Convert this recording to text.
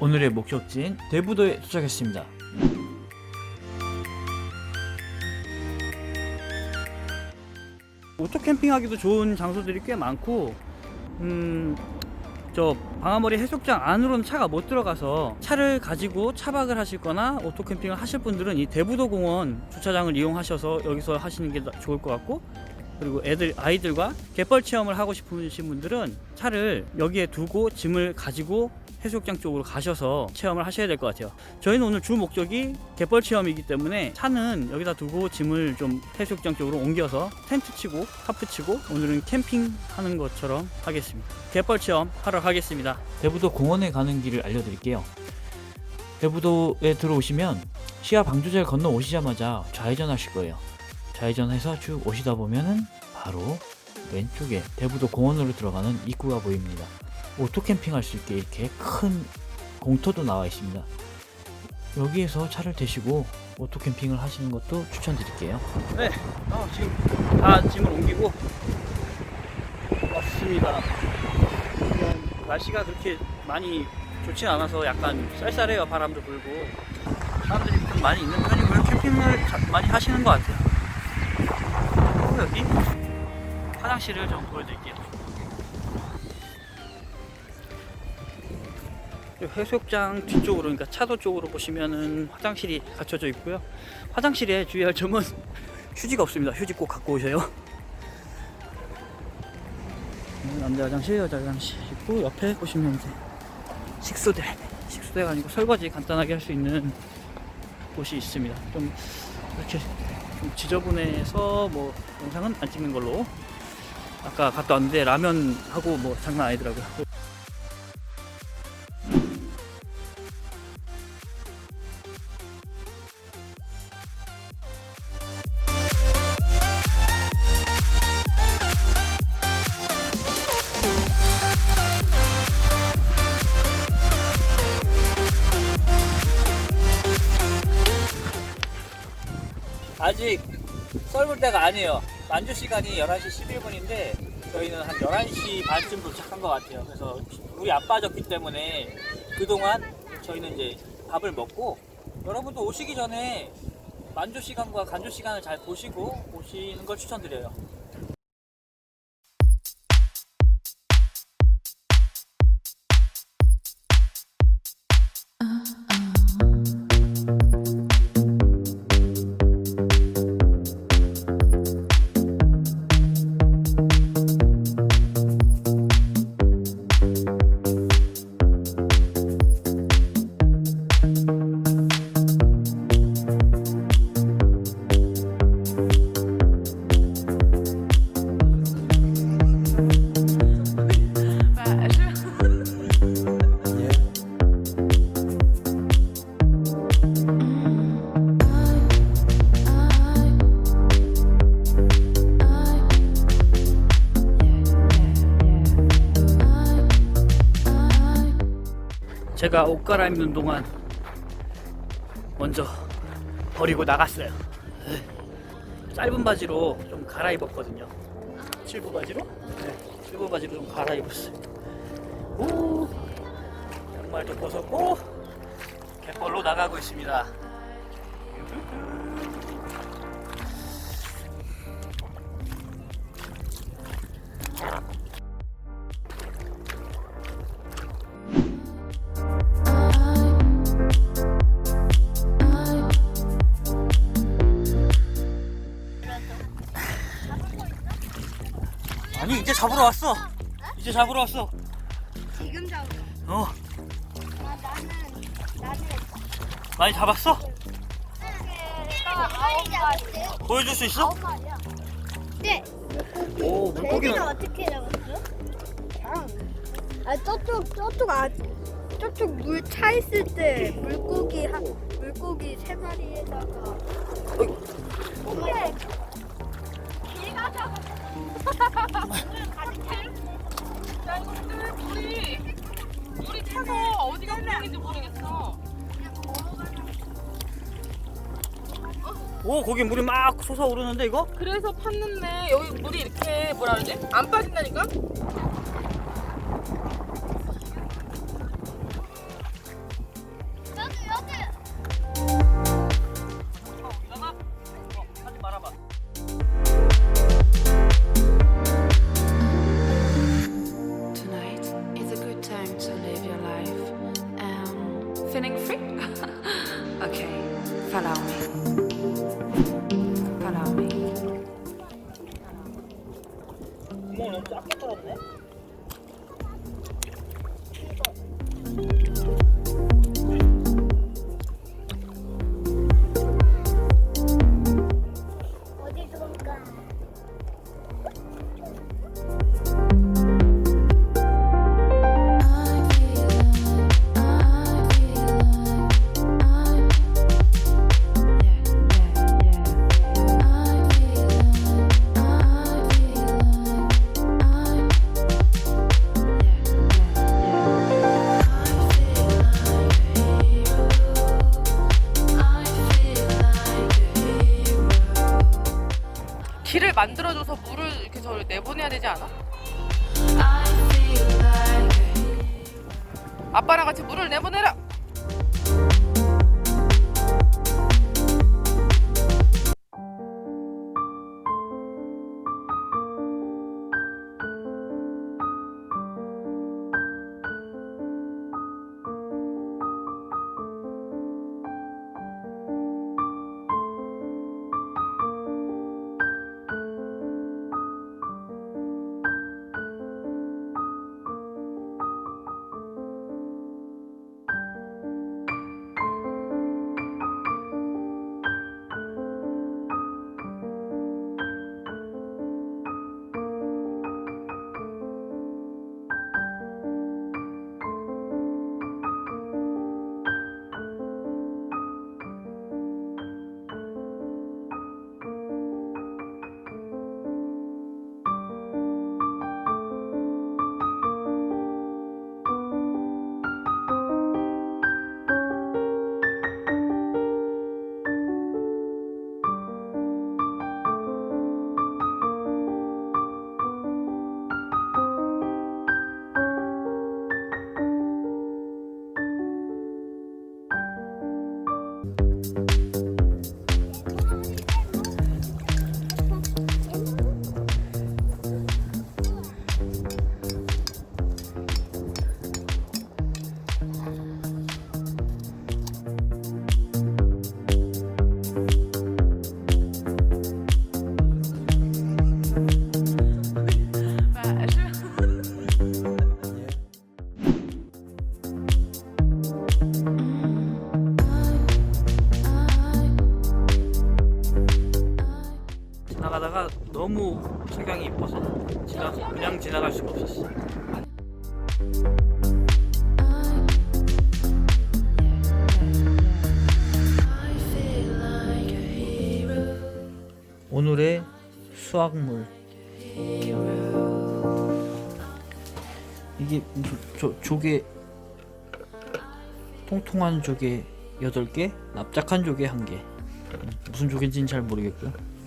오늘의 목적지인 대부도에 도착했습니다. 오토 캠핑하기도 좋은 장소들이 꽤 많고, 음, 저 방아머리 해수욕장 안으로는 차가 못 들어가서 차를 가지고 차박을 하실거나 오토 캠핑을 하실 분들은 이 대부도 공원 주차장을 이용하셔서 여기서 하시는 게 좋을 것 같고, 그리고 애들 아이들과 갯벌 체험을 하고 싶으신 분들은 차를 여기에 두고 짐을 가지고 해수욕장 쪽으로 가셔서 체험을 하셔야 될 것 같아요. 저희는 오늘 주 목적이 갯벌 체험이기 때문에 차는 여기다 두고 짐을 좀 해수욕장 쪽으로 옮겨서 텐트 치고 카프 치고 오늘은 캠핑 하는 것처럼 하겠습니다. 갯벌 체험 하러 가겠습니다. 대부도 공원에 가는 길을 알려드릴게요. 대부도에 들어오시면 시야 방조제를 건너 오시자마자 좌회전 하실 거예요. 좌회전해서 쭉 오시다 보면은 바로 왼쪽에 대부도 공원으로 들어가는 입구가 보입니다. 오토 캠핑 할 수 있게 이렇게 큰 공터도 나와 있습니다. 여기에서 차를 대시고 오토 캠핑을 하시는 것도 추천드릴게요. 네, 어, 지금 다 짐을 옮기고 왔습니다. 날씨가 그렇게 많이 좋진 않아서 약간 쌀쌀해요. 바람도 불고 사람들이 좀 많이 있는 편이고요. 캠핑을 자- 많이 하시는 것 같아요. 여기 화장실을 좀 보여드릴게요. 이 해수욕장 뒤쪽으로 그러니까 차도 쪽으로 보시면은 화장실이 갖춰져 있고요. 화장실에 주의할 점은 휴지가 없습니다. 휴지 꼭 갖고 오셔요. 음, 남자 화장실, 여자 화장실 있고 옆에 보시면 이제 식수대, 식수대가 아니고 설거지 간단하게 할 수 있는 곳이 있습니다. 좀 이렇게 좀 지저분해서 뭐 영상은 안 찍는 걸로 아까 갔다 왔는데 라면하고 뭐 장난 아니더라고요. 썰물 때가 아니에요. 만주 시간이 11시 11분인데 저희는 한 11시 반쯤 도착한 것 같아요. 그래서 물이 안 빠졌기 때문에 그동안 저희는 이제 밥을 먹고 여러분도 오시기 전에 만조 시간과 간조 시간을 잘 보시고 오시는 걸 추천드려요. 제가 옷 갈아입는 동안 먼저 버리고 나갔어요. 짧은 바지로 좀 갈아입었거든요. 칠부 바지로? 네, 칠부 바지로 좀 갈아입었어요. 오, 양말도 벗었고 갯벌로 나가고 있습니다. 잡으러 왔어. 이제 잡으러 왔어. 지금 잡으러. 어, 아, 나는 나는 많이 잡았어? 아홉 마리. 보여줄 수 있어? 아홉 마리야. 네. 오, 물고기는 어떻게 잡았어? 아 저쪽 저쪽 아 저쪽 물 차 있을 때 물고기 한 물고기 세 마리에다가. 개가 잡았어. 모르겠어. 오 거기 물이 막 솟아오르는데 이거? 그래서 팠는데 여기 물이 이렇게 뭐라 그러지? 안 빠진다니까? 너무 작게 뚫었네. 아빠랑 같이 물을 내보내라. 너무 석양이 이뻐서 지나 그냥 지나갈 수가 없었어. 오늘의 수확물. 이게 무슨 조, 조개 통통한 조개 8개? 납작한 조개 1개. 무슨 조개인지는 잘 모르겠고요